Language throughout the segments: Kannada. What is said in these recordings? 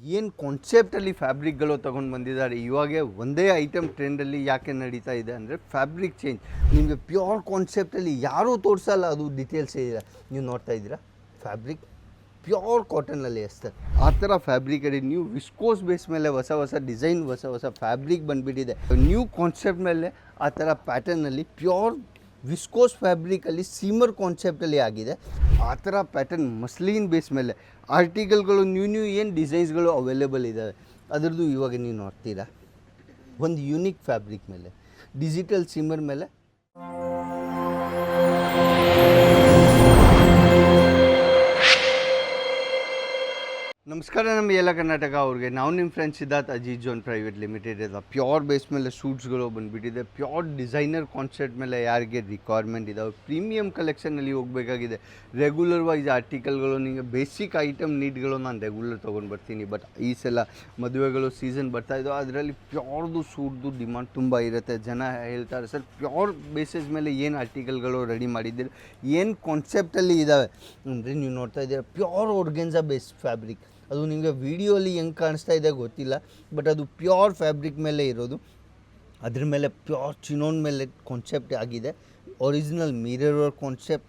ಏನು ಕಾನ್ಸೆಪ್ಟಲ್ಲಿ ಫ್ಯಾಬ್ರಿಕ್ಗಳು ತೊಗೊಂಡು ಬಂದಿದ್ದಾರೆ? ಇವಾಗೆ ಒಂದೇ ಐಟಮ್ ಟ್ರೆಂಡಲ್ಲಿ ಯಾಕೆ ನಡೀತಾ ಇದೆ ಅಂದರೆ ಫ್ಯಾಬ್ರಿಕ್ ಚೇಂಜ್ ನಿಮಗೆ ಪ್ಯೂರ್ ಕಾನ್ಸೆಪ್ಟಲ್ಲಿ ಯಾರೂ ತೋರಿಸಲ್ಲ, ಅದು ಡೀಟೇಲ್ಸ್ ಇದೆಯಲ್ಲ ನೀವು ನೋಡ್ತಾ ಇದ್ದೀರಾ? ಫ್ಯಾಬ್ರಿಕ್ ಪ್ಯೂರ್ ಕಾಟನಲ್ಲಿ ಅಷ್ಟೇ ಆ ಥರ ಫ್ಯಾಬ್ರಿಕ್ ಅಲ್ಲಿ ನೀವು ವಿಸ್ಕೋಸ್ ಬೇಸ್ ಮೇಲೆ ಹೊಸ ಹೊಸ ಡಿಸೈನ್ ಹೊಸ ಹೊಸ ಫ್ಯಾಬ್ರಿಕ್ ಬಂದುಬಿಟ್ಟಿದೆ. ನ್ಯೂ ಕಾನ್ಸೆಪ್ಟ್ ಮೇಲೆ ಆ ಥರ ಪ್ಯಾಟರ್ನಲ್ಲಿ ಪ್ಯೂರ್ ವಿಸ್ಕೋಸ್ ಫ್ಯಾಬ್ರಿಕಲ್ಲಿ ಸೀಮರ್ ಕಾನ್ಸೆಪ್ಟಲ್ಲಿ ಆಗಿದೆ. ಆ ಥರ ಪ್ಯಾಟರ್ನ್ ಮಸ್ಲಿನ್ ಬೇಸ್ ಮೇಲೆ ಆರ್ಟಿಕಲ್ಗಳು ನ್ಯೂ ನ್ಯೂ ಏನು ಡಿಸೈನ್ಸ್ಗಳು ಅವೈಲೇಬಲ್ ಇದ್ದಾವೆ ಅದರದ್ದು ಇವಾಗ ನೀವು ನೋಡ್ತೀರಾ. ಒಂದು ಯುನಿಕ್ ಫ್ಯಾಬ್ರಿಕ್ ಮೇಲೆ ಡಿಜಿಟಲ್ ಸೀಮರ್ ಮೇಲೆ. ನಮಸ್ಕಾರ ನಮ್ಮ ಎಲ್ಲ ಕರ್ನಾಟಕ ಅವ್ರಿಗೆ. ನಾವು ನಿಮ್ಮ friends Siddharth Aziz Zone private limited ಇದೆ. ಪ್ಯೂರ್ ಬೇಸ್ ಮೇಲೆ ಸೂಟ್ಸ್ಗಳು ಬಂದುಬಿಟ್ಟಿದೆ. ಪ್ಯೂರ್ ಡಿಸೈನರ್ ಕಾನ್ಸೆಪ್ಟ್ ಮೇಲೆ ಯಾರಿಗೆ ರಿಕ್ವೈರ್ಮೆಂಟ್ ಇದಾವೆ? ಪ್ರೀಮಿಯಂ ಕಲೆಕ್ಷನಲ್ಲಿ ಹೋಗಬೇಕಾಗಿದೆ. ರೆಗ್ಯುಲರ್ ವೈಸ್ ಆರ್ಟಿಕಲ್ಗಳು ನಿಮಗೆ ಬೇಸಿಕ್ ಐಟಮ್ ನೀಡ್ಗಳು ನಾನು ರೆಗ್ಯುಲರ್ ತೊಗೊಂಡು ಬರ್ತೀನಿ. ಬಟ್ ಈ ಸಲ ಮದುವೆಗಳು ಸೀಸನ್ ಬರ್ತಾ ಇದ್ದಾವೆ ಅದರಲ್ಲಿ ಪ್ಯೂರ್ದು ಸೂಟ್ದು ಡಿಮಾಂಡ್ ತುಂಬ ಇರುತ್ತೆ. ಜನ ಹೇಳ್ತಾರೆ, ಸರ್ ಪ್ಯೂರ್ ಬೇಸಿಸ್ ಮೇಲೆ ಏನು ಆರ್ಟಿಕಲ್ಗಳು ರೆಡಿ ಮಾಡಿದ್ದೀರಿ? ಏನು ಕಾನ್ಸೆಪ್ಟಲ್ಲಿ ಇದ್ದಾವೆ ಅಂದರೆ ನೀವು ನೋಡ್ತಾ ಇದ್ದೀರಾ ಪ್ಯೂರ್ ಆರ್ಗೆನ್ಸಾ ಬೇಸ್ ಫ್ಯಾಬ್ರಿಕ್ ಅದು ನಿಮಗೆ ವೀಡಿಯೋಲಿ ಹೆಂಗೆ ಕಾಣಿಸ್ತಾ ಇದೆ ಗೊತ್ತಿಲ್ಲ, ಬಟ್ ಅದು ಪ್ಯೂರ್ ಫ್ಯಾಬ್ರಿಕ್ ಮೇಲೆ ಇರೋದು. ಅದ್ರ ಮೇಲೆ ಪ್ಯೂರ್ ಚಿನೋನ್ ಮೇಲೆ ಕಾನ್ಸೆಪ್ಟ್ ಆಗಿದೆ. ಒರಿಜಿನಲ್ ಮಿರರ್ ಕಾನ್ಸೆಪ್ಟ್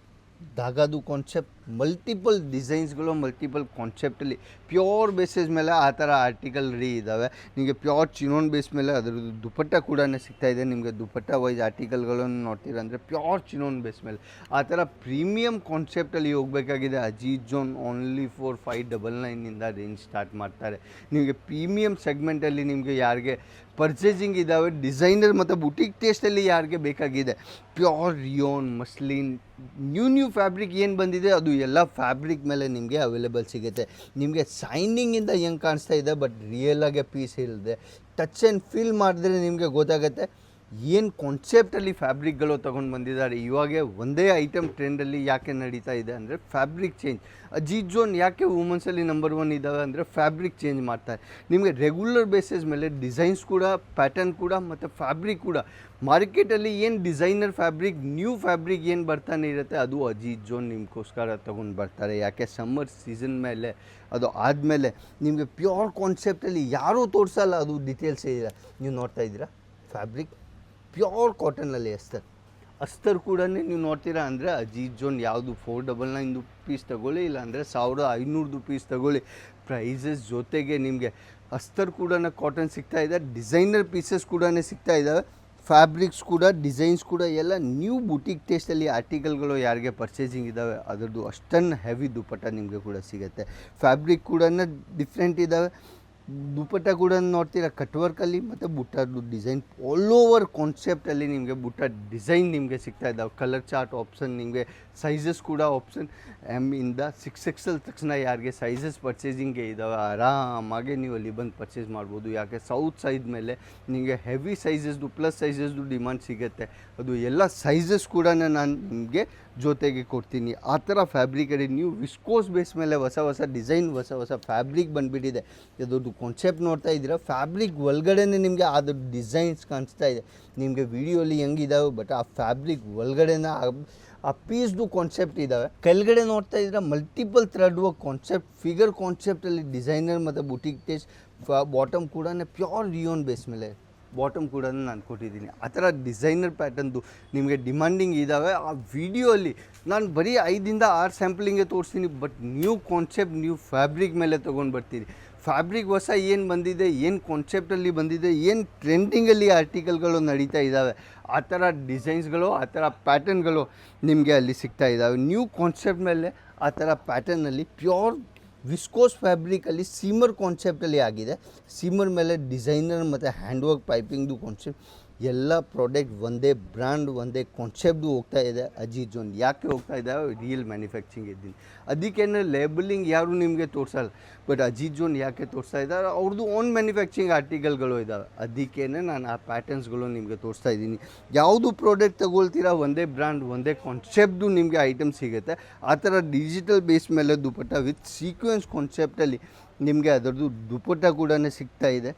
ಧಾಗಾದು ಕಾನ್ಸೆಪ್ಟ್ ಮಲ್ಟಿಪಲ್ ಡಿಸೈನ್ಸ್ಗಳು ಮಲ್ಟಿಪಲ್ ಕಾನ್ಸೆಪ್ಟಲ್ಲಿ ಪ್ಯೂರ್ ಬೇಸಿಸ್ ಮೇಲೆ ಆ ಥರ ಆರ್ಟಿಕಲ್ ರೀ ಇದ್ದಾವೆ ನಿಮಗೆ ಪ್ಯೂರ್ ಚಿನೋನ್ ಬೇಸ್ ಮೇಲೆ ಅದರದ್ದು ದುಪಟ್ಟ ಕೂಡ ಸಿಗ್ತಾ ಇದೆ. ನಿಮಗೆ ದುಪಟ್ಟ ವೈಸ್ ಆರ್ಟಿಕಲ್ಗಳನ್ನು ನೋಡ್ತೀರ ಅಂದರೆ ಪ್ಯೂರ್ ಚಿನೋನ್ ಬೇಸ್ ಮೇಲೆ. ಆ ಥರ ಪ್ರೀಮಿಯಂ ಕಾನ್ಸೆಪ್ಟಲ್ಲಿ ಹೋಗಬೇಕಾಗಿದೆ. Aziz Zone only four five double ನೈನಿಂದ range start ಮಾಡ್ತಾರೆ. ನಿಮಗೆ ಪ್ರೀಮಿಯಂ ಸೆಗ್ಮೆಂಟಲ್ಲಿ ನಿಮಗೆ ಯಾರಿಗೆ ಪರ್ಚೇಸಿಂಗ್ ಇದ್ದಾವೆ ಡಿಸೈನರ್ ಮತ್ತು ಬುಟಿಕ್ ಟೇಸ್ಟಲ್ಲಿ ಯಾರಿಗೆ ಬೇಕಾಗಿದೆ. Pure rayon muslin new new fabric ಏನು ಬಂದಿದೆ ಅದು ಎಲ್ಲ ಫ್ಯಾಬ್ರಿಕ್ ಮೇಲೆ ನಿಮಗೆ ಅವೈಲೇಬಲ್ ಸಿಗುತ್ತೆ. ನಿಮಗೆ ಸೈನಿಂಗಿಂದ ಹೆಂಗೆ ಕಾಣಿಸ್ತಾ ಇದೆ ಬಟ್ ರಿಯಲಾಗೆ ಪೀಸ್ ಇಲ್ಲದೆ ಟಚ್ ಆ್ಯಂಡ್ ಫೀಲ್ ಮಾಡಿದ್ರೆ ನಿಮಗೆ ಗೊತ್ತಾಗುತ್ತೆ. ಏನು ಕಾನ್ಸೆಪ್ಟಲ್ಲಿ ಫ್ಯಾಬ್ರಿಕ್ಗಳು ತೊಗೊಂಡು ಬಂದಿದ್ದಾರೆ? ಇವಾಗೆ ಒಂದೇ ಐಟಮ್ ಟ್ರೆಂಡಲ್ಲಿ ಯಾಕೆ ನಡೀತಾ ಇದೆ ಅಂದರೆ ಫ್ಯಾಬ್ರಿಕ್ ಚೇಂಜ್ ಅಜೀತ್ ಜೋನ್ ಯಾಕೆ ವುಮೆನ್ಸಲ್ಲಿ ನಂಬರ್ ಒನ್ ಇದ್ದಾವೆ ಅಂದರೆ ಫ್ಯಾಬ್ರಿಕ್ ಚೇಂಜ್ ಮಾಡ್ತಾರೆ. ನಿಮಗೆ ರೆಗ್ಯುಲರ್ ಬೇಸಿಸ್ ಮೇಲೆ ಡಿಸೈನ್ಸ್ ಕೂಡ ಪ್ಯಾಟರ್ನ್ ಕೂಡ ಮತ್ತು ಫ್ಯಾಬ್ರಿಕ್ ಕೂಡ. ಮಾರ್ಕೆಟಲ್ಲಿ ಏನು ಡಿಸೈನರ್ ಫ್ಯಾಬ್ರಿಕ್ ನ್ಯೂ ಫ್ಯಾಬ್ರಿಕ್ ಏನು ಬರ್ತಾನೆ ಇರುತ್ತೆ, ಅದು ಅಜೀತ್ ಜೋನ್ ನಿಮಗೋಸ್ಕರ ತೊಗೊಂಡು ಬರ್ತಾರೆ. ಯಾಕೆ ಸಮ್ಮರ್ ಸೀಸನ್ ಮೇಲೆ, ಅದು ಆದಮೇಲೆ ನಿಮಗೆ ಪ್ಯೂರ್ ಕಾನ್ಸೆಪ್ಟಲ್ಲಿ ಯಾರೂ ತೋರಿಸಲ್ಲ, ಅದು ಡೀಟೇಲ್ಸ್ ಇದೆ ನೀವು ನೋಡ್ತಾ ಇದ್ದೀರಾ? ಫ್ಯಾಬ್ರಿಕ್ ಪ್ಯೂರ್ ಕಾಟನಲ್ಲಿ ಅಸ್ತರ್ ಅಸ್ತರ್ ಕೂಡ ನೀವು ನೋಡ್ತೀರಾ ಅಂದರೆ ಅಜೀಜ್ ಜೋನ್ ಯಾವುದು ಫೋರ್ ಡಬಲ್ ನೈನ್ದು ಪೀಸ್ ತಗೊಳ್ಳಿ, ಇಲ್ಲ ಅಂದರೆ ಸಾವಿರದ ಐನೂರದು ಪೀಸ್ ತಗೊಳ್ಳಿ. ಪ್ರೈಸಸ್ ಜೊತೆಗೆ ನಿಮಗೆ ಅಸ್ತರ್ ಕೂಡ ಕಾಟನ್ ಸಿಗ್ತಾ ಇದೆ ಡಿಸೈನರ್ ಪೀಸಸ್ ಕೂಡ ಸಿಗ್ತಾ ಇದ್ದಾವೆ ಫ್ಯಾಬ್ರಿಕ್ಸ್ ಕೂಡ ಡಿಸೈನ್ಸ್ ಕೂಡ, ಎಲ್ಲ ನ್ಯೂ ಬುಟಿಕ್ ಟೇಸ್ಟಲ್ಲಿ ಆರ್ಟಿಕಲ್ಗಳು ಯಾರಿಗೆ ಪರ್ಚೇಸಿಂಗ್ ಇದ್ದಾವೆ ಅದರದ್ದು ಅಷ್ಟನ್ನು ಹೆವಿ ದುಪ್ಪಟ್ಟ ನಿಮಗೆ ಕೂಡ ಸಿಗುತ್ತೆ. ಫ್ಯಾಬ್ರಿಕ್ ಕೂಡ ಡಿಫ್ರೆಂಟ್ ಇದ್ದಾವೆ ದುಪ್ಪಟ್ಟ ಕೂಡ ನೋಡ್ತೀರಾ? ಕಟ್ ವರ್ಕಲ್ಲಿ ಮತ್ತು ಬುಟ್ಟದ್ದು ಡಿಸೈನ್ ಆಲ್ ಓವರ್ ಕಾನ್ಸೆಪ್ಟಲ್ಲಿ ನಿಮಗೆ ಬುಟ್ಟ ಡಿಸೈನ್ ನಿಮಗೆ ಸಿಗ್ತಾ ಇದ್ದಾವೆ. ಕಲರ್ ಚಾರ್ಟ್ ಆಪ್ಷನ್ ನಿಮಗೆ ಸೈಜಸ್ ಕೂಡ ಆಪ್ಷನ್ ಎಂ ಇಂದ ಸಿಕ್ಸ್ ಎಕ್ಸಲ್ ತಕ್ಷಣ ಯಾರಿಗೆ ಸೈಜಸ್ ಪರ್ಚೇಸಿಂಗ್ಗೆ ಇದ್ದಾವೆ, ಆರಾಮಾಗಿ ನೀವು ಅಲ್ಲಿ ಬಂದು ಪರ್ಚೇಸ್ ಮಾಡ್ಬೋದು. ಯಾಕೆ? ಸೌತ್ ಸೈಡ್ ಮೇಲೆ ನಿಮಗೆ ಹೆವಿ ಸೈಜಸ್ದು ಪ್ಲಸ್ ಸೈಜಸ್ದು ಡಿಮಾಂಡ್ ಸಿಗುತ್ತೆ. ಅದು ಎಲ್ಲ ಸೈಜಸ್ ಕೂಡ ನಾನು ನಿಮಗೆ ಜೊತೆಗೆ ಕೊಡ್ತೀನಿ. ಆ ಥರ ಫ್ಯಾಬ್ರಿಕಲ್ಲಿ ನೀವು ವಿಸ್ಕೋಸ್ ಬೇಸ್ ಮೇಲೆ ಹೊಸ ಹೊಸ ಡಿಸೈನ್ ಹೊಸ ಹೊಸ ಫ್ಯಾಬ್ರಿಕ್ ಬಂದುಬಿಟ್ಟಿದೆ. ಇದೊಂದು ಕಾನ್ಸೆಪ್ಟ್ ನೋಡ್ತಾ ಇದ್ದೀರಾ? ಫ್ಯಾಬ್ರಿಕ್ ಒಳಗಡೆನೇ ನಿಮಗೆ ಆದ ಡಿಸೈನ್ಸ್ ಕಾಣಿಸ್ತಾ ಇದೆ. ನಿಮಗೆ ವಿಡಿಯೋಲಿ ಹೆಂಗಿದಾವೆ ಬಟ್ ಆ ಫ್ಯಾಬ್ರಿಕ್ ಒಳಗಡೆನ ಆ- ಪೀಸ್ದು ಕಾನ್ಸೆಪ್ಟ್ ಇದ್ದಾವೆ ಕೆಳಗಡೆ ನೋಡ್ತಾ ಇದ್ರೆ multiple thread work concept figure ಕಾನ್ಸೆಪ್ಟಲ್ಲಿ designer ಮತ್ತು ಬುಟಿಕ್ ಟೇಸ್ಟ್ ಬಾಟಮ್ ಕೂಡ ಪ್ಯೂರ್ ರಿಯೋನ್ ಬೇಸ್ ಮೇಲೆ. ಬಾಟಮ್ ಕೂಡ ನಾನು ಕೊಟ್ಟಿದ್ದೀನಿ. ಆ ಥರ ಡಿಸೈನರ್ ಪ್ಯಾಟರ್ನ್ದು ನಿಮಗೆ ಡಿಮ್ಯಾಂಡಿಂಗ್ ಇದ್ದಾವೆ ಆ ವಿಡಿಯೋಲಿ ನಾನು ಬರೀ ಐದಿಂದ ಆರು ಸ್ಯಾಂಪ್ಲಿಂಗೇ ತೋರಿಸ್ತೀನಿ but new concept new fabric ಮೇಲೆ ತೊಗೊಂಡು ಬರ್ತೀನಿ. ಫ್ಯಾಬ್ರಿಕ್ ಹೊಸ ಏನು ಬಂದಿದೆ, ಏನು ಕಾನ್ಸೆಪ್ಟಲ್ಲಿ ಬಂದಿದೆ, ಏನು ಟ್ರೆಂಡಿಂಗಲ್ಲಿ ಆರ್ಟಿಕಲ್ಗಳು ನಡೀತಾ ಇದ್ದಾವೆ ಆ ಥರ ಡಿಸೈನ್ಸ್ಗಳು ಆ ಥರ ಪ್ಯಾಟರ್ನ್ಗಳು ನಿಮಗೆ ಅಲ್ಲಿ ಸಿಗ್ತಾ ಇದ್ದಾವೆ ನ್ಯೂ ಕಾನ್ಸೆಪ್ಟ್ ಮೇಲೆ ಆ ಥರ ಪ್ಯಾಟರ್ನಲ್ಲಿ ಪ್ಯೂರ್ ವಿಸ್ಕೋಸ್ ಫ್ಯಾಬ್ರಿಕಲ್ಲಿ ಸೀಮರ್ ಕಾನ್ಸೆಪ್ಟಲ್ಲಿ ಆಗಿದೆ. ಸೀಮರ್ ಮೇಲೆ ಡಿಸೈನರ್ ಮತ್ತು ಹ್ಯಾಂಡ್ ವರ್ಕ್ ಪೈಪಿಂಗ್ದು ಕಾನ್ಸೆಪ್ಟ್ ಎಲ್ಲ ಪ್ರಾಡಕ್ಟ್ ಒಂದೇ ಬ್ರ್ಯಾಂಡ್ ಒಂದೇ ಕಾನ್ಸೆಪ್ಟು ಹೋಗ್ತಾ ಇದೆ. ಅಜೀಜ್ ಜೋನ್ ಯಾಕೆ ಹೋಗ್ತಾ ಇದ್ದಾವೆ ರಿಯಲ್ ಮ್ಯಾನುಫ್ಯಾಕ್ಚರಿಂಗ್ ಇದ್ದೀನಿ. ಅದಕ್ಕೇನೆ ಲೇಬಲಿಂಗ್ ಯಾರು ನಿಮಗೆ ತೋರಿಸಲ್ಲ. ಬಟ್ ಅಜೀಜ್ ಜೋನ್ ಯಾಕೆ ತೋರಿಸ್ತಾ ಇದ್ದಾರೆ? ಅವ್ರದ್ದು ಓನ್ ಮ್ಯಾನುಫ್ಯಾಕ್ಚರಿಂಗ್ ಆರ್ಟಿಕಲ್ಗಳು ಇದ್ದಾವೆ ಅದಕ್ಕೇನೆ ನಾನು ಆ ಪ್ಯಾಟರ್ನ್ಸ್ಗಳು ನಿಮಗೆ ತೋರಿಸ್ತಾ ಇದ್ದೀನಿ. ಯಾವುದು ಪ್ರಾಡಕ್ಟ್ ತಗೊಳ್ತೀರಾ? ಒಂದೇ ಬ್ರ್ಯಾಂಡ್ ಒಂದೇ ಕಾನ್ಸೆಪ್ಟು ನಿಮಗೆ ಐಟಮ್ ಸಿಗುತ್ತೆ. ಆ ಥರ ಡಿಜಿಟಲ್ ಬೇಸ್ ಮೇಲೆ ದುಪಟ್ಟ ವಿತ್ ಸೀಕ್ವೆನ್ಸ್ ಕಾನ್ಸೆಪ್ಟಲ್ಲಿ ನಿಮಗೆ ಅದರದ್ದು ದುಪಟ್ಟ ಕೂಡ ಸಿಗ್ತಾ ಇದೆ.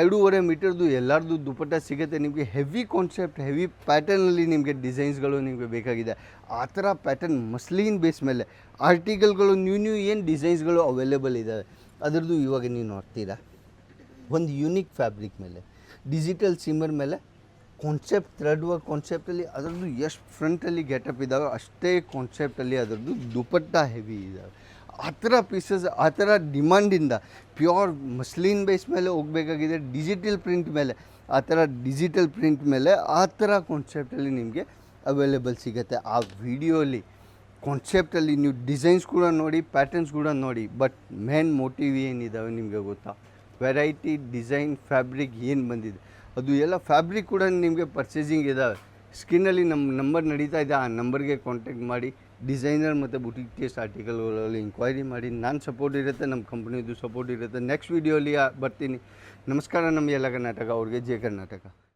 ಎರಡೂವರೆ ಮೀಟರ್ದು ಎಲ್ಲರದ್ದು ದುಪ್ಪಟ್ಟ ಸಿಗುತ್ತೆ. ನಿಮಗೆ ಹೆವಿ ಕಾನ್ಸೆಪ್ಟ್ ಹೆವಿ ಪ್ಯಾಟರ್ನಲ್ಲಿ ನಿಮಗೆ ಡಿಸೈನ್ಸ್ಗಳು ನಿಮಗೆ ಬೇಕಾಗಿದೆ. ಆ ಥರ ಪ್ಯಾಟರ್ನ್ ಮಸ್ಲಿನ್ ಬೇಸ್ ಮೇಲೆ. ಆರ್ಟಿಕಲ್ಗಳು ನ್ಯೂ ನ್ಯೂ ಏನು ಡಿಸೈನ್ಸ್ಗಳು ಅವೈಲೇಬಲ್ ಇದ್ದಾವೆ ಅದರದ್ದು ಇವಾಗ ನೀವು ನೋಡ್ತೀರಾ. ಒಂದು ಯೂನಿಕ್ ಫ್ಯಾಬ್ರಿಕ್ ಮೇಲೆ. ಡಿಜಿಟಲ್ ಸಿಮ್ಮರ್ ಮೇಲೆ. ಕಾನ್ಸೆಪ್ಟ್ ಥ್ರೆಡ್ ವರ್ಕ್ ಕಾನ್ಸೆಪ್ಟಲ್ಲಿ ಅದರದ್ದು ಎಷ್ಟು ಫ್ರಂಟಲ್ಲಿ ಗೆಟಪ್ ಇದ್ದಾವೆ ಅಷ್ಟೇ ಕಾನ್ಸೆಪ್ಟಲ್ಲಿ ಅದರದ್ದು ದುಪಟ್ಟ ಹೆವಿ ಇದ್ದಾವೆ ಆ ಥರ ಪೀಸಸ್ ಆ ಥರ ಡಿಮ್ಯಾಂಡಿಂದ ಪ್ಯೂರ್ ಮಸ್ಲಿನ್ ಬೇಸ್ ಮೇಲೆ ಹೋಗಬೇಕಾಗಿದೆ ಡಿಜಿಟಲ್ ಪ್ರಿಂಟ್ ಮೇಲೆ ಆ ಥರ ಡಿಜಿಟಲ್ ಪ್ರಿಂಟ್ ಮೇಲೆ, ಆ ಥರ ಕಾನ್ಸೆಪ್ಟಲ್ಲಿ ನಿಮಗೆ ಅವೈಲೇಬಲ್ ಸಿಗುತ್ತೆ. ಆ ವಿಡಿಯೋಲಿ ಕಾನ್ಸೆಪ್ಟಲ್ಲಿ ನೀವು ಡಿಸೈನ್ಸ್ ಕೂಡ ನೋಡಿ ಪ್ಯಾಟರ್ನ್ಸ್ ಕೂಡ ನೋಡಿ ಬಟ್ ಮೇನ್ ಮೋಟಿವ್ ಏನಿದ್ದಾವೆ ನಿಮಗೆ ಗೊತ್ತಾ? ವೆರೈಟಿ ಡಿಸೈನ್ ಫ್ಯಾಬ್ರಿಕ್ ಏನು ಬಂದಿದೆ? ಅದು ಎಲ್ಲ ಫ್ಯಾಬ್ರಿಕ್ ಕೂಡ ನಿಮಗೆ ಪರ್ಚೇಸಿಂಗ್ ಇದ್ದಾವೆ ಸ್ಕಿನ್ನಲ್ಲಿ ನಮ್ಮ ನಂಬರ್ ನಡೀತಾ ಇದೆ, ಆ ನಂಬರ್ಗೆ ಕಾಂಟ್ಯಾಕ್ಟ್ ಮಾಡಿ ಡಿಸೈನರ್ ಮತ್ತು ಬುಟಿಕ್ ಟೇಸ್ಟ್ ಆರ್ಟಿಕಲ್ಗಳಲ್ಲಿ ಇನ್ಕ್ವೈರಿ ಮಾಡಿ. ನಾನು ಸಪೋರ್ಟ್ ಇರುತ್ತೆ ನಮ್ಮ ಕಂಪ್ನಿದು ಸಪೋರ್ಟ್ ಇರುತ್ತೆ. ನೆಕ್ಸ್ಟ್ ವೀಡಿಯೋಲಿ ಬರ್ತೀನಿ. ನಮಸ್ಕಾರ ನಮ್ಮ ಎಲ್ಲ ಕರ್ನಾಟಕ, ಅವ್ರಿಗೆ ಜೆ ಕರ್ನಾಟಕ.